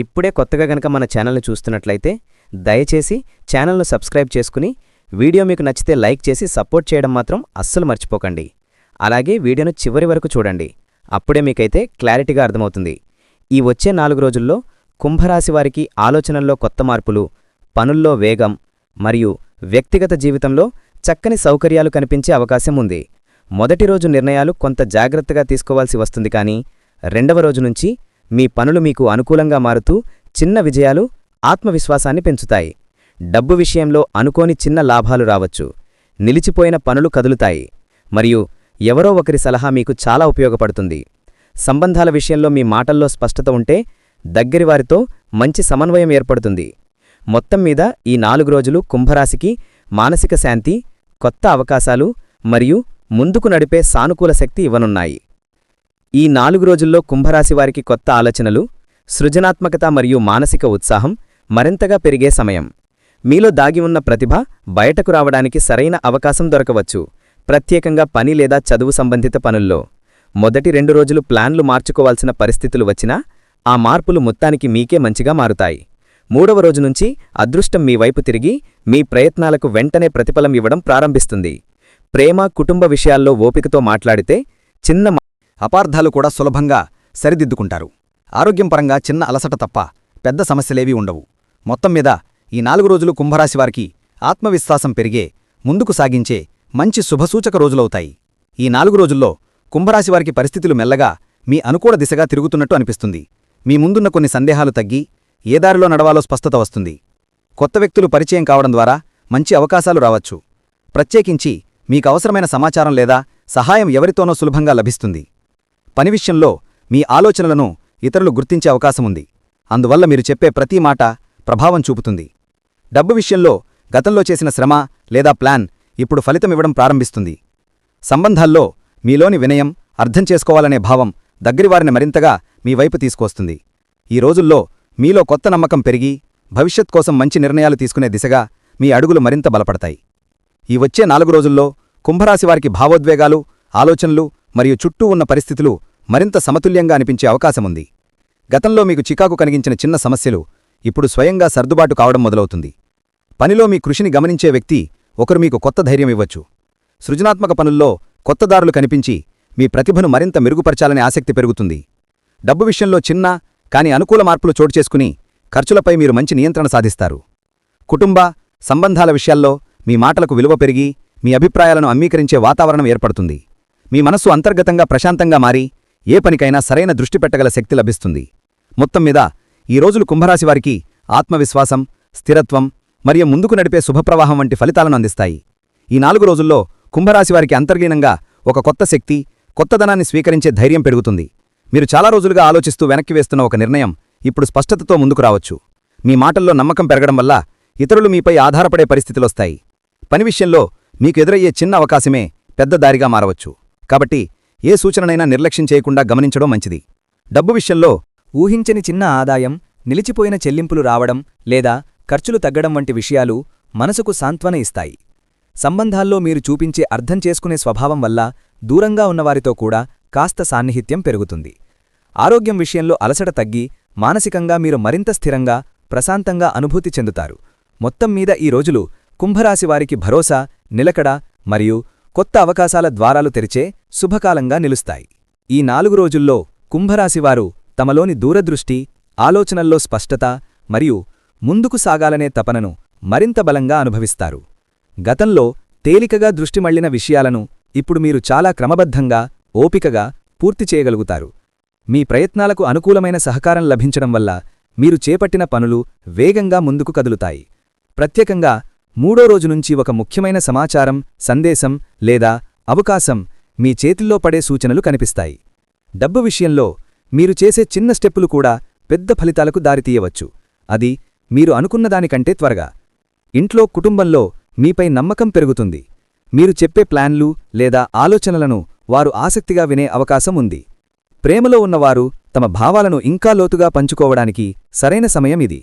ఇప్పుడే కొత్తగా గనక మన ఛానల్ని చూస్తున్నట్లయితే దయచేసి ఛానల్ను సబ్స్క్రైబ్ చేసుకుని వీడియో మీకు నచ్చితే లైక్ చేసి సపోర్ట్ చేయడం మాత్రం అస్సలు మర్చిపోకండి. అలాగే వీడియోను చివరి వరకు చూడండి. అప్పుడే మీకైతే క్లారిటీగా అర్థమవుతుంది. ఈ వచ్చే నాలుగు రోజుల్లో కుంభరాశి వారికి ఆలోచనల్లో కొత్త మార్పులు పనుల్లో వేగం మరియు వ్యక్తిగత జీవితంలో చక్కని సౌకర్యాలు కనిపించే అవకాశం ఉంది. మొదటి రోజు నిర్ణయాలు కొంత జాగ్రత్తగా తీసుకోవాల్సి వస్తుంది కానీ రెండవ రోజు నుంచి మీ పనులు మీకు అనుకూలంగా మారుతూ చిన్న విజయాలు ఆత్మవిశ్వాసాన్ని పెంచుతాయి. డబ్బు విషయంలో అనుకోని చిన్న లాభాలు రావచ్చు. నిలిచిపోయిన పనులు కదులుతాయి. మరియు ఎవరో ఒకరి సలహా మీకు చాలా ఉపయోగపడుతుంది. సంబంధాల విషయంలో మీ మాటల్లో స్పష్టత ఉంటే దగ్గరివారితో మంచి సమన్వయం ఏర్పడుతుంది. మొత్తం మీద ఈ నాలుగు రోజులు కుంభరాశికి మానసిక శాంతి కొత్త అవకాశాలు మరియు ముందుకు నడిపే సానుకూల శక్తి ఇవ్వనున్నాయి. ఈ నాలుగు రోజుల్లో కుంభరాశి వారికి కొత్త ఆలోచనలు సృజనాత్మకత మరియు మానసిక ఉత్సాహం మరింతగా పెరిగే సమయం. మీలో దాగి ఉన్న ప్రతిభ బయటకు రావడానికి సరైన అవకాశం దొరకవచ్చు. ప్రత్యేకంగా పని లేదా చదువు సంబంధిత పనుల్లో. మొదటి రెండు రోజులు ప్లాన్లు మార్చుకోవాల్సిన పరిస్థితులు వచ్చినా ఆ మార్పులు మొత్తానికి మీకే మంచిగా మారుతాయి. మూడవ రోజు నుంచి అదృష్టం మీ వైపు తిరిగి మీ ప్రయత్నాలకు వెంటనే ప్రతిఫలం ఇవ్వడం ప్రారంభిస్తుంది. ప్రేమ కుటుంబ విషయాల్లో ఓపికతో మాట్లాడితే చిన్న అపార్థాలు కూడా సులభంగా సరిదిద్దుకుంటారు. ఆరోగ్యం పరంగా చిన్న అలసట తప్ప పెద్ద సమస్యలేవీ ఉండవు. మొత్తం మీద ఈ నాలుగు రోజులు కుంభరాశివారికి ఆత్మవిశ్వాసం పెరిగే ముందుకు సాగించే మంచి శుభసూచక రోజులవుతాయి. ఈ నాలుగు రోజుల్లో కుంభరాశివారికి పరిస్థితులు మెల్లగా మీ అనుకూల దిశగా తిరుగుతున్నట్టు అనిపిస్తుంది. మీ ముందున్న కొన్ని సందేహాలు తగ్గి ఏ దారిలో నడవాలో స్పష్టత వస్తుంది. కొత్త వ్యక్తులు పరిచయం కావడం ద్వారా మంచి అవకాశాలు రావచ్చు. ప్రత్యేకించి మీకవసరమైన సమాచారం లేదా సహాయం ఎవరితోనో సులభంగా లభిస్తుంది. పని విషయంలో మీ ఆలోచనలను ఇతరులు గుర్తించే అవకాశముంది అందువల్ల మీరు చెప్పే ప్రతి మాట ప్రభావం చూపుతుంది. డబ్బు విషయంలో గతంలో చేసిన శ్రమ లేదా ప్లాన్ ఇప్పుడు ఫలితమివ్వడం ప్రారంభిస్తుంది. సంబంధాల్లో మీలోని వినయం అర్థం చేసుకోవాలనే భావం దగ్గరివారిని మరింతగా మీ వైపు తీసుకొస్తుంది ఈ రోజుల్లో మీలో కొత్త నమ్మకం పెరిగి భవిష్యత్ కోసం మంచి నిర్ణయాలు తీసుకునే దిశగా మీ అడుగులు మరింత బలపడతాయి. ఈ వచ్చే నాలుగు రోజుల్లో కుంభరాశివారికి భావోద్వేగాలు ఆలోచనలు మరియు చుట్టూ ఉన్న పరిస్థితులు మరింత సమతుల్యంగా అనిపించే అవకాశముంది. గతంలో మీకు చికాకు కలిగించిన చిన్న సమస్యలు ఇప్పుడు స్వయంగా సర్దుబాటు కావడం మొదలవుతుంది. పనిలో మీ కృషిని గమనించే వ్యక్తి ఒకరు మీకు కొత్త ధైర్యం ఇవ్వచ్చు. సృజనాత్మక పనుల్లో కొత్త దారులు కనిపించి మీ ప్రతిభను మరింత మెరుగుపరచాలనే ఆసక్తి పెరుగుతుంది. డబ్బు విషయంలో చిన్న కాని అనుకూల మార్పులు చోటు చేసుకుని ఖర్చులపై మీరు మంచి నియంత్రణ సాధిస్తారు. కుటుంబ సంబంధాల విషయాల్లో మీ మాటలకు విలువ పెరిగి మీ అభిప్రాయాలను అంగీకరించే వాతావరణం ఏర్పడుతుంది. మీ మనస్సు అంతర్గతంగా ప్రశాంతంగా మారి ఏ పనికైనా సరైన దృష్టి పెట్టగల శక్తి లభిస్తుంది. మొత్తం మీద ఈ రోజులు కుంభరాశివారికి ఆత్మవిశ్వాసం స్థిరత్వం మరియు ముందుకు నడిపే శుభప్రవాహం వంటి ఫలితాలను అందిస్తాయి. ఈ నాలుగు రోజుల్లో కుంభరాశివారికి అంతర్లీనంగా ఒక కొత్త శక్తి కొత్తదనాన్ని స్వీకరించే ధైర్యం పెరుగుతుంది. మీరు చాలా రోజులుగా ఆలోచిస్తూ వెనక్కి వేస్తున్న ఒక నిర్ణయం ఇప్పుడు స్పష్టతతో ముందుకు రావచ్చు. మీ మాటల్లో నమ్మకం పెరగడం వల్ల ఇతరులు మీపై ఆధారపడే పరిస్థితులొస్తాయి. పని విషయంలో మీకు ఎదురయ్యే చిన్న అవకాశమే పెద్ద దారిగా మారవచ్చు. కాబట్టి ఏ సూచననైనా నిర్లక్ష్యం చేయకుండా గమనించడం మంచిది. డబ్బు విషయంలో ఊహించని చిన్న ఆదాయం నిలిచిపోయిన చెల్లింపులు రావడం లేదా ఖర్చులు తగ్గడం వంటి విషయాలు మనసుకు సాంత్వన ఇస్తాయి. సంబంధాల్లో మీరు చూపించే అర్థం చేసుకునే స్వభావం వల్ల దూరంగా ఉన్నవారితో కూడా కాస్త సాన్నిహిత్యం పెరుగుతుంది. ఆరోగ్యం విషయంలో అలసట తగ్గి మానసికంగా మీరు మరింత స్థిరంగా ప్రశాంతంగా అనుభూతి చెందుతారు. మొత్తం మీద ఈ రోజులు కుంభరాశివారికి భరోసా నిలకడ మరియు కొత్త అవకాశాల ద్వారాలు తెరిచే శుభకాలంగా నిలుస్తాయి. ఈ నాలుగు రోజుల్లో కుంభరాశివారు తమలోని దూరదృష్టి ఆలోచనల్లో స్పష్టత మరియు ముందుకు సాగాలనే తపనను మరింత బలంగా అనుభవిస్తారు. గతంలో తేలికగా దృష్టి మళ్ళిన విషయాలను ఇప్పుడు మీరు చాలా క్రమబద్ధంగా ఓపికగా పూర్తి చేయగలుగుతారు. మీ ప్రయత్నాలకు అనుకూలమైన సహకారం లభించడం వల్ల మీరు చేపట్టిన పనులు వేగంగా ముందుకు కదులుతాయి. ప్రత్యేకంగా మూడో రోజు నుంచి ఒక ముఖ్యమైన సమాచారం సందేశం లేదా అవకాశం మీ చేతిల్లో పడే సూచనలు కనిపిస్తాయి. డబ్బు విషయంలో మీరు చేసే చిన్న స్టెప్పులు కూడా పెద్ద ఫలితాలకు దారితీయవచ్చు. అది మీరు అనుకున్నదానికంటే త్వరగా. ఇంట్లో కుటుంబంలో మీపై నమ్మకం పెరుగుతుంది. మీరు చెప్పే ప్లాన్లు లేదా ఆలోచనలను వారు ఆసక్తిగా వినే అవకాశం ఉంది. ప్రేమలో ఉన్నవారు తమ భావాలను ఇంకా లోతుగా పంచుకోవడానికి సరైన సమయం ఇది.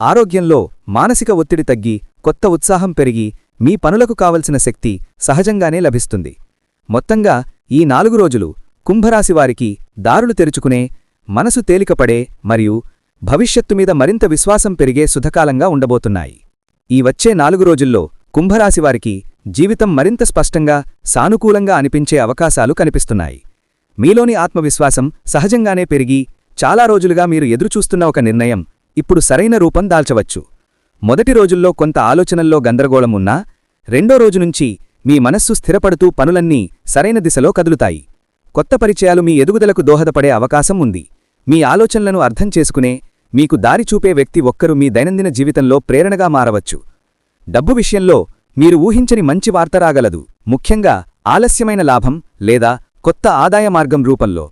ఆరోగ్యంలో మానసిక ఒత్తిడి తగ్గి కొత్త ఉత్సాహం పెరిగి మీ పనులకు కావలసిన శక్తి సహజంగానే లభిస్తుంది. మొత్తంగా ఈ నాలుగు రోజులు కుంభరాశివారికి దారులు తెరుచుకునే మనసు తేలికపడే మరియు భవిష్యత్తు మీద మరింత విశ్వాసం పెరిగే సుధకాలంగా ఉండబోతున్నాయి. ఈ వచ్చే నాలుగు రోజుల్లో కుంభరాశివారికి జీవితం మరింత స్పష్టంగా సానుకూలంగా అనిపించే అవకాశాలు కనిపిస్తున్నాయి. మీలోని ఆత్మవిశ్వాసం సహజంగానే పెరిగి చాలా రోజులుగా మీరు ఎదురుచూస్తున్న ఒక నిర్ణయం ఇప్పుడు సరైన రూపం దాల్చవచ్చు. మొదటి రోజుల్లో కొంత ఆలోచనల్లో గందరగోళం ఉన్నా రెండో రోజు నుంచి మీ మనస్సు స్థిరపడుతూ పనులన్నీ సరైన దిశలో కదులుతాయి. కొత్త పరిచయాలు మీ ఎదుగుదలకు దోహదపడే అవకాశం ఉంది. మీ ఆలోచనలను అర్థం చేసుకునే మీకు దారి చూపే వ్యక్తి ఒక్కరు మీ దైనందిన జీవితంలో ప్రేరణగా మారవచ్చు. డబ్బు విషయంలో మీరు ఊహించని మంచి వార్త రాగలదు. ముఖ్యంగా ఆలస్యమైన లాభం లేదా కొత్త ఆదాయ మార్గం రూపంలో.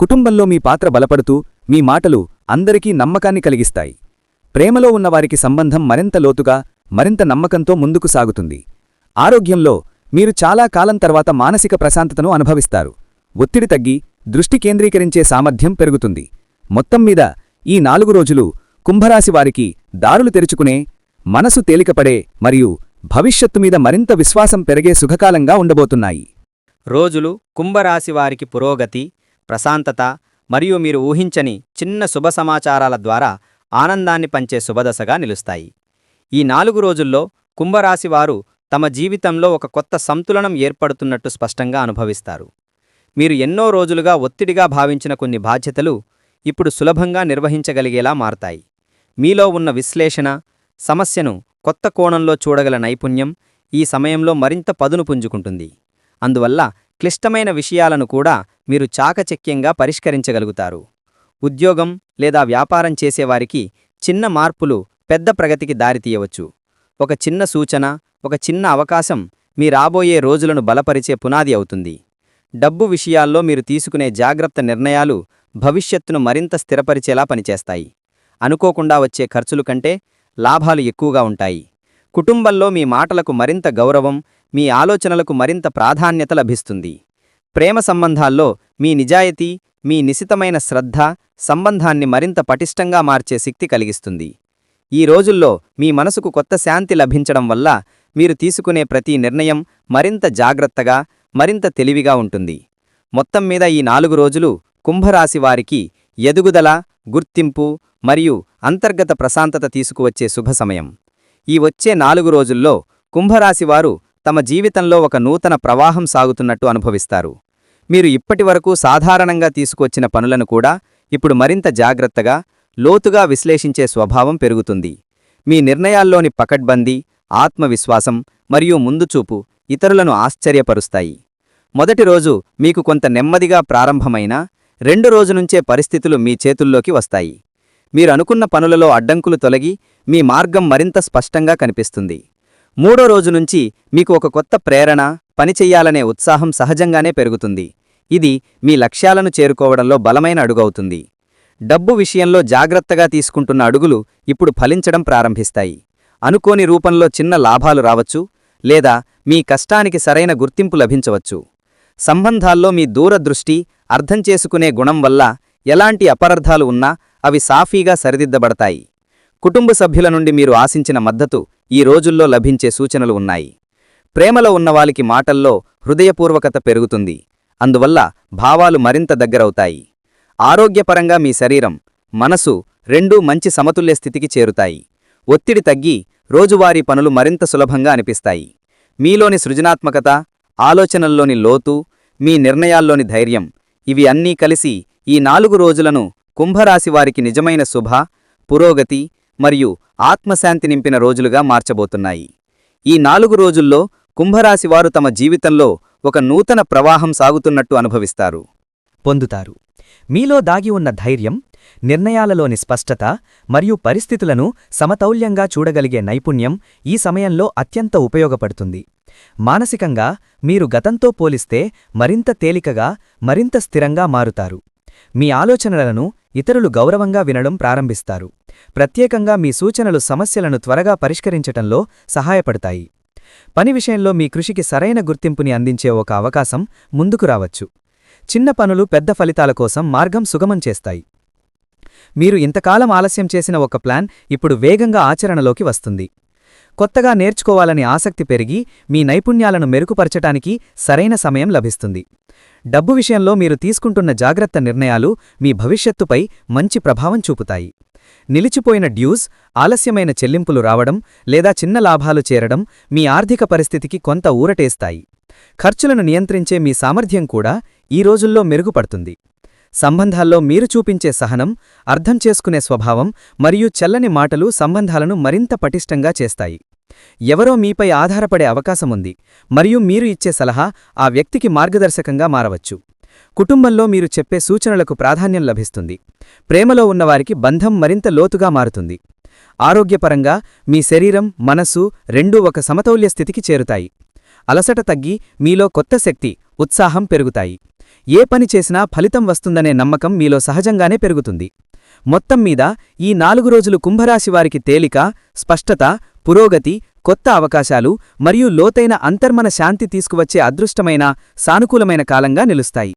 కుటుంబంలో మీ పాత్ర బలపడుతూ మీ మాటలు అందరికీ నమ్మకాన్ని కలిగిస్తాయి. ప్రేమలో ఉన్నవారికి సంబంధం మరింత లోతుగా మరింత నమ్మకంతో ముందుకు సాగుతుంది. ఆరోగ్యంలో మీరు చాలా కాలం తర్వాత మానసిక ప్రశాంతతను అనుభవిస్తారు. ఒత్తిడి తగ్గి దృష్టి కేంద్రీకరించే సామర్థ్యం పెరుగుతుంది. మొత్తం మీద ఈ నాలుగు రోజులు కుంభరాశి వారికి దారులు తెరుచుకునే మనసు తేలికపడే మరియు భవిష్యత్తు మీద మరింత విశ్వాసం పెరిగే సుఖకాలంగా ఉండబోతున్నాయి. రోజులు కుంభరాశివారికి పురోగతి ప్రశాంతత మరియు మీరు ఊహించని చిన్న శుభ సమాచారాల ద్వారా ఆనందాన్ని పంచే శుభదశగా నిలుస్తాయి. ఈ నాలుగు రోజుల్లో కుంభరాశివారు తమ జీవితంలో ఒక కొత్త సంతులనం ఏర్పడుతున్నట్టు స్పష్టంగా అనుభవిస్తారు. మీరు ఎన్నో రోజులుగా ఒత్తిడిగా భావించిన కొన్ని బాధ్యతలు ఇప్పుడు సులభంగా నిర్వహించగలిగేలా మారతాయి. మీలో ఉన్న విశ్లేషణ సమస్యను కొత్త కోణంలో చూడగల నైపుణ్యం ఈ సమయంలో మరింత పదును పుంజుకుంటుంది. అందువల్ల క్లిష్టమైన విషయాలను కూడా మీరు చాకచక్యంగా పరిష్కరించగలుగుతారు. ఉద్యోగం లేదా వ్యాపారం చేసేవారికి చిన్న మార్పులు పెద్ద ప్రగతికి దారితీయవచ్చు. ఒక చిన్న సూచన ఒక చిన్న అవకాశం మీ రాబోయే రోజులను బలపరిచే పునాది అవుతుంది. డబ్బు విషయాల్లో మీరు తీసుకునే జాగ్రత్త నిర్ణయాలు భవిష్యత్తును మరింత స్థిరపరిచేలా పనిచేస్తాయి. అనుకోకుండా వచ్చే ఖర్చులు కంటే లాభాలు ఎక్కువగా ఉంటాయి. కుటుంబంలో మీ మాటలకు మరింత గౌరవం మీ ఆలోచనలకు మరింత ప్రాధాన్యత లభిస్తుంది. ప్రేమ సంబంధాల్లో మీ నిజాయితీ మీ నిశితమైన శ్రద్ధ సంబంధాన్ని మరింత పటిష్టంగా మార్చే శక్తి కలిగిస్తుంది. ఈ రోజుల్లో మీ మనసుకు కొత్త శాంతి లభించడం వల్ల మీరు తీసుకునే ప్రతి నిర్ణయం మరింత జాగ్రత్తగా మరింత తెలివిగా ఉంటుంది. మొత్తం మీద ఈ నాలుగు రోజులు కుంభరాశి వారికి ఎదుగుదల గుర్తింపు మరియు అంతర్గత ప్రశాంతత తీసుకువచ్చే శుభ సమయం. ఈ వచ్చే నాలుగు రోజుల్లో కుంభరాశివారు తమ జీవితంలో ఒక నూతన ప్రవాహం సాగుతున్నట్టు అనుభవిస్తారు. మీరు ఇప్పటివరకు సాధారణంగా తీసుకొచ్చిన పనులను కూడా ఇప్పుడు మరింత జాగ్రత్తగా లోతుగా విశ్లేషించే స్వభావం పెరుగుతుంది. మీ నిర్ణయాల్లోని పకడ్బందీ ఆత్మవిశ్వాసం మరియు ముందుచూపు ఇతరులను ఆశ్చర్యపరుస్తాయి. మొదటి రోజు మీకు కొంత నెమ్మదిగా ప్రారంభమైనా రెండు రోజు నుంచే పరిస్థితులు మీ చేతుల్లోకి వస్తాయి. మీరు అనుకున్న పనులలో అడ్డంకులు తొలగి మీ మార్గం మరింత స్పష్టంగా కనిపిస్తుంది. మూడో రోజు నుంచి మీకు ఒక కొత్త ప్రేరణ పనిచెయ్యాలనే ఉత్సాహం సహజంగానే పెరుగుతుంది. ఇది మీ లక్ష్యాలను చేరుకోవడంలో బలమైన అడుగవుతుంది. డబ్బు విషయంలో జాగ్రత్తగా తీసుకుంటున్న అడుగులు ఇప్పుడు ఫలించడం ప్రారంభిస్తాయి. అనుకోని రూపంలో చిన్న లాభాలు రావచ్చు లేదా మీ కష్టానికి సరైన గుర్తింపు లభించవచ్చు. సంబంధాల్లో మీ దూరదృష్టి అర్థం చేసుకునే గుణం వల్ల ఎలాంటి అపరర్థాలు ఉన్నా అవి సాఫీగా సరిదిద్దబడతాయి. కుటుంబ సభ్యుల నుండి మీరు ఆశించిన మద్దతు ఈ రోజుల్లో లభించే సూచనలు ఉన్నాయి. ప్రేమలో ఉన్నవాలికి మాటల్లో హృదయపూర్వకత పెరుగుతుంది. అందువల్ల భావాలు మరింత దగ్గరవుతాయి. ఆరోగ్యపరంగా మీ శరీరం మనసు రెండూ మంచి సమతుల్య స్థితికి చేరుతాయి. ఒత్తిడి తగ్గి రోజువారీ పనులు మరింత సులభంగా అనిపిస్తాయి. మీలోని సృజనాత్మకత ఆలోచనల్లోని లోతు మీ నిర్ణయాల్లోని ధైర్యం ఇవి అన్నీ కలిసి ఈ నాలుగు రోజులను కుంభరాశివారికి నిజమైన శుభ పురోగతి మరియు ఆత్మశాంతి నింపిన రోజులుగా మార్చబోతున్నాయి. ఈ నాలుగు రోజుల్లో కుంభరాశివారు తమ జీవితంలో ఒక నూతన ప్రవాహం సాగుతున్నట్టు అనుభవిస్తారు. పొందుతారు. మీలో దాగి ఉన్న ధైర్యం నిర్ణయాలలోని స్పష్టత మరియు పరిస్థితులను సమతౌల్యంగా చూడగలిగే నైపుణ్యం ఈ సమయంలో అత్యంత ఉపయోగపడుతుంది. మానసికంగా మీరు గతంతో పోలిస్తే మరింత తేలికగా మరింత స్థిరంగా మారుతారు. మీ ఆలోచనలను ఇతరులు గౌరవంగా వినడం ప్రారంభిస్తారు. ప్రత్యేకంగా మీ సూచనలు సమస్యలను త్వరగా పరిష్కరించటంలో సహాయపడతాయి. పని విషయంలో మీ కృషికి సరైన గుర్తింపుని అందించే ఒక అవకాశం ముందుకు రావచ్చు. చిన్న పనులు పెద్ద ఫలితాల కోసం మార్గం సుగమం చేస్తాయి. మీరు ఇంతకాలం ఆలస్యం చేసిన ఒక ప్లాన్ ఇప్పుడు వేగంగా ఆచరణలోకి వస్తుంది. కొత్తగా నేర్చుకోవాలని ఆసక్తి పెరిగి మీ నైపుణ్యాలను మెరుగుపరచటానికి సరైన సమయం లభిస్తుంది. డబ్బు విషయంలో మీరు తీసుకుంటున్న జాగ్రత్త నిర్ణయాలు మీ భవిష్యత్తుపై మంచి ప్రభావం చూపుతాయి. నిలిచిపోయిన డ్యూస్ ఆలస్యమైన చెల్లింపులు రావడం లేదా చిన్న లాభాలు చేరడం మీ ఆర్థిక పరిస్థితికి కొంత ఊరటేస్తాయి. ఖర్చులను నియంత్రించే మీ సామర్థ్యం కూడా ఈ రోజుల్లో మెరుగుపడుతుంది. సంబంధాల్లో మీరు చూపించే సహనం అర్థం చేసుకునే స్వభావం మరియు చల్లని మాటలు సంబంధాలను మరింత పటిష్టంగా చేస్తాయి. ఎవరో మీపై ఆధారపడే అవకాశముంది మరియు మీరు ఇచ్చే సలహా ఆ వ్యక్తికి మార్గదర్శకంగా మారవచ్చు. కుటుంబంలో మీరు చెప్పే సూచనలకు ప్రాధాన్యం లభిస్తుంది. ప్రేమలో ఉన్నవారికి బంధం మరింత లోతుగా మారుతుంది. ఆరోగ్యపరంగా మీ శరీరం మనస్సు రెండూ ఒక సమతౌల్య స్థితికి చేరుతాయి. అలసట తగ్గి మీలో కొత్త శక్తి ఉత్సాహం పెరుగుతాయి. ఏ పని చేసినా ఫలితం వస్తుందనే నమ్మకం మీలో సహజంగానే పెరుగుతుంది. మొత్తం మీద ఈ నాలుగు రోజులు కుంభరాశివారికి తేలిక స్పష్టత పురోగతి కొత్త అవకాశాలు మరియు లోతైన అంతర్మన శాంతి తీసుకువచ్చే అదృష్టమైన సానుకూలమైన కాలంగా నిలుస్తాయి.